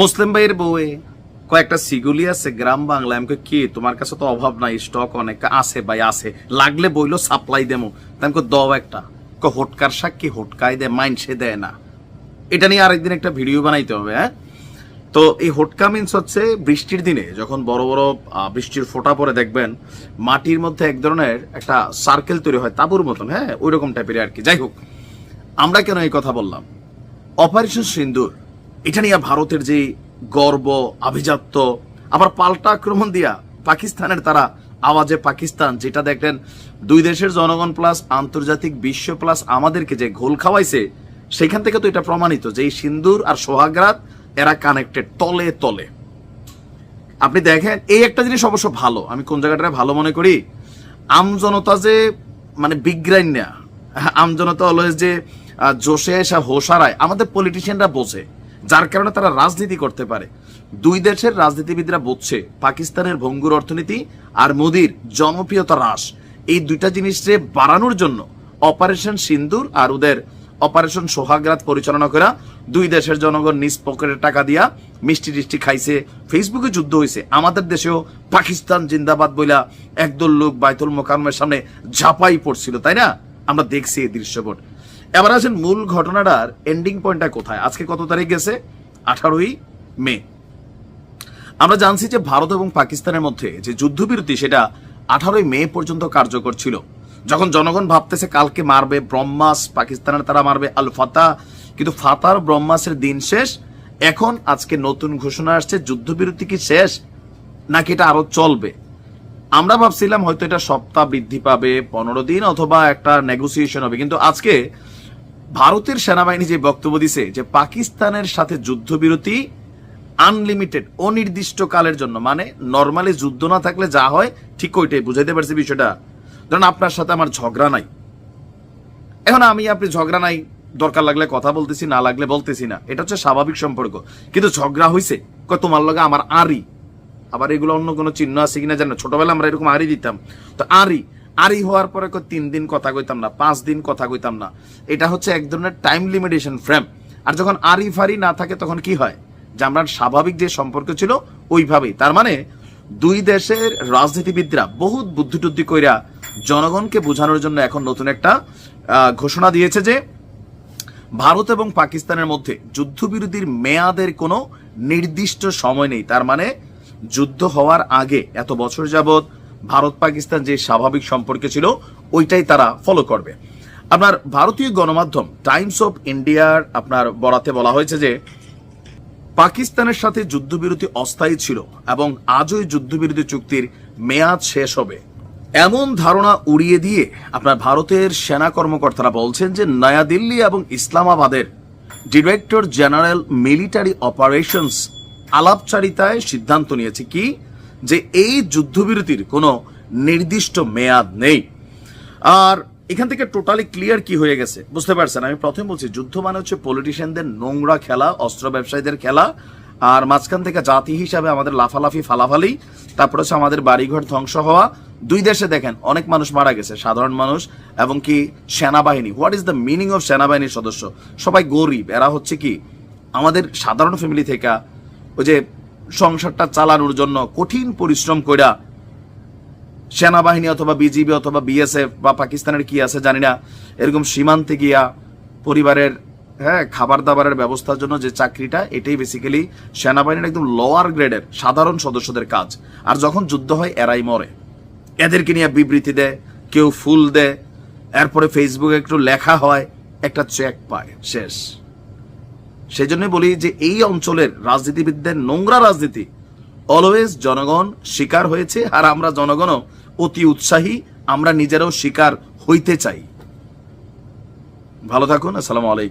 মুসলিম ভাইয়ের বউয়ে, কয়েকটা সিগুলি আছে গ্রাম বাংলা আমি কি, তোমার কাছে তো অভাব নাই স্টক অনেক, আছে ভাই, আছে। লাগলে বইলো সাপ্লাই দেমো। তাই দাও একটা। ক হোটকার শাক কি হোটকাই দেয়? মাইন সে দেয় না। এটা নিয়ে আরেকদিন একটা ভিডিও বানাইতে হবে হ্যাঁ? তো এই হোটকা মিন্স হচ্ছে বৃষ্টির দিনে, যখন বড় বড় বৃষ্টির ফোঁটা পরে দেখবেন মাটির মধ্যে এক ধরনের একটা সার্কেল তৈরি হয়, তাবুর মতন হ্যাঁ? ওই রকম টাইপের আর কি। যাই হোক, আমরা কেন এই কথা বললাম? অপারেশন সিন্দুর। এটা নিয়ে ভারতের যে গর্ব, আভিজাত্য, আবার পাল্টা আক্রমণ দিয়া পাকিস্তানের তারা আওয়াজে পাকিস্তান, যেটা দেখলেন দুই দেশের জনগণ প্লাস আন্তর্জাতিক বিশ্ব প্লাস আমাদেরকে যে ঘোল খাওয়াইছে, সেখান থেকে তো এটা প্রমাণিত যে এই সিন্দুর আর সোহাগরাত, এরা কানেক্টেড তলে তলে। আপনি দেখেন, এই একটা জিনিস অবশ্য ভালো, আমি কোন জায়গাটা ভালো মনে করি আমজনতা যে মানে বিগ্রাইন না আমজনতা অলওয়েজ যে জোশে এসে হোসারায়, আমাদের পলিটিশিয়ানরা বোঝে। যার কারণে তারা রাজনীতি করতে পারে। দুই দেশের রাজনীতিবিদরা বুঝছে পাকিস্তানের ভঙ্গুর অর্থনীতি আর মোদির জনপ্রিয়তা হ্রাস। এই দুইটা জিনিসকে বাড়ানোর জন্য অপারেশন সিন্দুর আর ওদের অপারেশন সোহাগরাত পরিচালনা করা দুই দেশের জনগণ নিজ পকেটের টাকা দিয়া মিষ্টি টিষ্টি খাইছে। ফেসবুকে যুদ্ধ হয়েছে আমাদের দেশেও পাকিস্তান জিন্দাবাদ বইলা একদল লোক বাইতুল মোকামের সামনে ঝাঁপাই পড়ছিল, তাই না? আমরা দেখছি এই দৃশ্যপট। এবার আসেন মূল ঘটনাটার এন্ডিং পয়েন্টটা কোথায়? আজকে কত তারিখ গেছে? আঠারোই মে। আমরা জানছি যে ভারত এবং পাকিস্তানের মধ্যে যে যুদ্ধবিরতি, সেটা আঠারোই মে পর্যন্ত কার্যকর ছিল। যখন জনগণ ভাবতেছে কালকে মারবে ব্রহ্মাস, পাকিস্তানের তারা মারবে আল ফাতা কিন্তু ফাতার ব্রহ্মাসের দিন শেষ। এখন আজকে নতুন ঘোষণা আসছে, যুদ্ধবিরতি কি শেষ? নাকি এটা আরও চলবে? আমরা ভাবছিলাম হয়তো এটা সপ্তাহ বৃদ্ধি পাবে, পনেরো দিন অথবা একটা নেগোসিয়েশন হবে। কিন্তু আজকে ভারতের সেনাবাহিনী যে বক্তব্য দিছে যে পাকিস্তানের সাথে যুদ্ধবিরতি আনলিমিটেড অনির্দিষ্ট কালের জন্য মানে নর্মালি যুদ্ধ না থাকলে যা হয়, ঠিক ওইটাই, বুঝাইতে পারছি বিষয়টা। ধরেন আপনার সাথে আমার ঝগড়া নাই। এখন আমি, আপনি ঝগড়া নাই, দরকার লাগলে কথা বলতেছি, না লাগলে বলতেছি না। এটা হচ্ছে স্বাভাবিক সম্পর্ক। কিন্তু ঝগড়া হয়েছে তোমার লগে আমার আরি আবার এগুলো অন্য কোনো চিহ্ন আছে কিনা জানো ছোটবেলা আমরা এরকম আরি দিতাম। তো আরি আরি হওয়ার পরে তিন দিন কথা কইতাম না, পাঁচ দিন কথা কইতাম না। এটা হচ্ছে এক ধরনের টাইম লিমিটেশন ফ্রেম আর যখন আরি ফারি না থাকে তখন কি হয়? আমরা স্বাভাবিক যে সম্পর্ক ছিল, ওইভাবেই। তার মানে দুই দেশের রাজনীতিবিদরা বহুত বুদ্ধি টুদ্ধি কইরা জনগণকে বোঝানোর জন্য এখন নতুন একটা ঘোষণা দিয়েছে যে ভারত এবং পাকিস্তানের মধ্যে যুদ্ধবিরতির মেয়াদের কোনো নির্দিষ্ট সময় নেই। তার মানে যুদ্ধ হওয়ার আগে, এত বছর যাবৎ ভারত পাকিস্তান যে স্বাভাবিক সম্পর্কে ছিল, ওইটাই তারা ফলো করবে। আপনার ভারতীয় গণমাধ্যম টাইমস অফ ইন্ডিয়ার আপনার বরাতে বলা হয়েছে যে, পাকিস্তানের সাথে যুদ্ধবিরতি অস্থায়ী ছিল এবং আজও এই যুদ্ধবিরতি চুক্তির মেয়াদ শেষ হবে। এমন ধারণা উড়িয়ে দিয়ে আপনার ভারতের সেনা কর্মকর্তারা বলছেন যে, নয়াদিল্লি এবং ইসলামাবাদের ডিরেক্টর জেনারেল মিলিটারি অপারেশনস আলাপচারিতায় সিদ্ধান্ত নিয়েছে। কি? যে এই যুদ্ধবিরতির কোনো নির্দিষ্ট মেয়াদ নেই। আর এখান থেকে টোটালি ক্লিয়ার কি হয়ে গেছে? বুঝতে পারছেন? আমি প্রথম বলছি, যুদ্ধ মানে হচ্ছে পলিটিশিয়ানদের নোংরা খেলা, অস্ত্র ব্যবসায়ীদের খেলা, আর মাঝখান থেকে জাতি হিসাবে আমাদের লাফালাফি, ফালাফালি, তারপর হচ্ছে আমাদের বাড়িঘর ধ্বংস হওয়া। দুই দেশে দেখেন, অনেক মানুষ মারা গেছে, সাধারণ মানুষ, এবং কি সেনাবাহিনী। What is the meaning of সেনাবাহিনীর সদস্য? সবাই গরিব। এরা হচ্ছে কি, আমাদের সাধারণ ফ্যামিলি থেকে ওই যে সংসারটা চালানোর জন্য কঠিন পরিশ্রম কইরা সেনাবাহিনী অথবা বিজিবি অথবা বিএসএফ বা পাকিস্তানের কি আছে জানি না, এরকম সীমান্তে গিয়া পরিবারের হ্যাঁ খাবার দাবারের ব্যবস্থার জন্য যে চাকরিটা, এটাই বেসিক্যালি সেনাবাহিনীর একদম লোয়ার গ্রেডের সাধারণ সদস্যদের কাজ। আর যখন যুদ্ধ হয়, এরাই মরে। এদেরকে নিয়ে বিবৃতি দেয়, কেউ ফুল দেয়, এরপরে ফেসবুকে একটু লেখা হয়, একটা চেক পায়, শেষ। সেই জন্য বলি যে এই অঞ্চলের রাজনীতিবিদদের নোংরা রাজনীতি অলওয়েজ জনগণ শিকার হয়েছে আর আমরা জনগণও অতি উৎসাহী, আমরা নিজেরাও শিকার হইতে চাই। ভালো থাকুন, আসসালামু আলাইকুম।